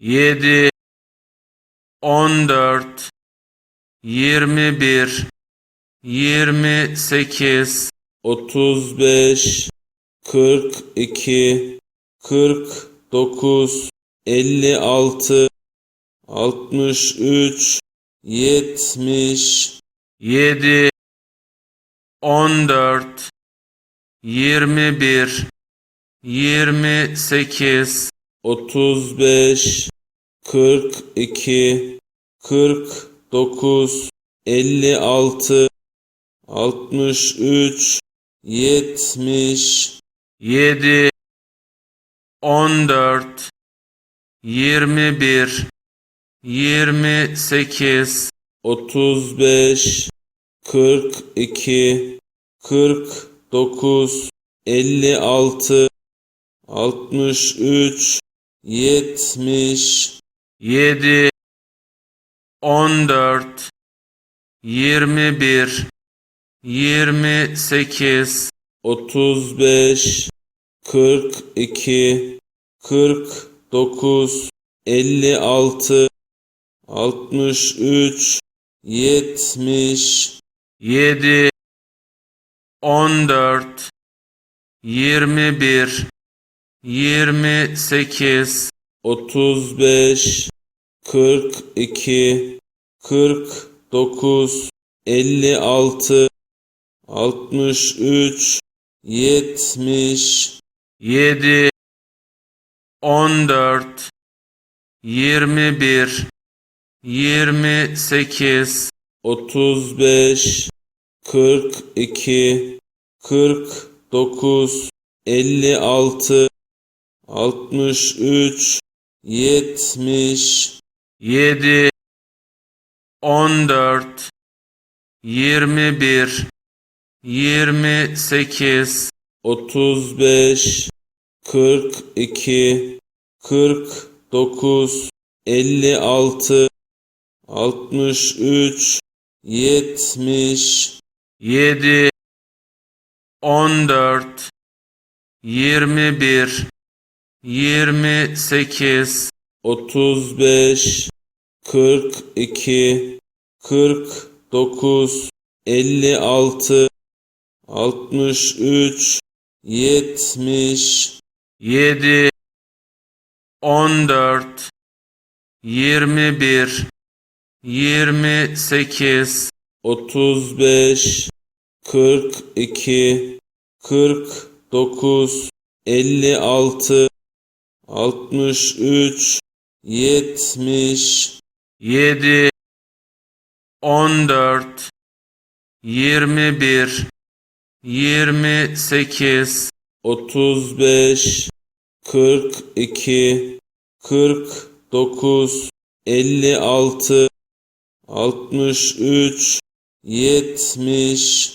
yedi, on dört, yirmi bir, yirmi sekiz, otuz beş, kırk iki, kırk dokuz, elli altı, altmış üç, yetmiş, yedi, on dört, yirmi bir, yirmi sekiz, otuz beş, kırk iki, kırk dokuz, elli altı, altmış üç, yetmiş, yedi, on dört, yirmi bir, yirmi sekiz, otuz beş, kırk iki, kırk dokuz, elli altı, altmış üç, yetmiş, yedi, on dört, yirmi bir, yirmi sekiz, otuz beş, kırk iki, kırk dokuz, elli altı, altmış üç, yetmiş, yedi, on dört, yirmi bir, yirmi sekiz, otuz beş, kırk iki, kırk dokuz, elli altı, altmış üç, yetmiş, yedi, on dört, yirmi bir, yirmi sekiz, otuz beş, kırk iki, kırk dokuz, elli altı, altmış üç, yetmiş, yedi, on dört, yirmi bir, yirmi sekiz, otuz beş, kırk iki, kırk dokuz, elli altı, altmış üç, yetmiş, yedi, on dört, yirmi bir, yirmi sekiz, otuz beş, kırk iki, kırk dokuz, elli altı, altmış üç, yetmiş, yedi, on dört, yirmi bir, yirmi sekiz, otuz beş, kırk iki, kırk dokuz, elli altı, altmış üç, yetmiş, yedi, on dört, yirmi bir, yirmi sekiz, otuz beş, kırk iki, kırk dokuz, elli altı, altmış üç, yetmiş,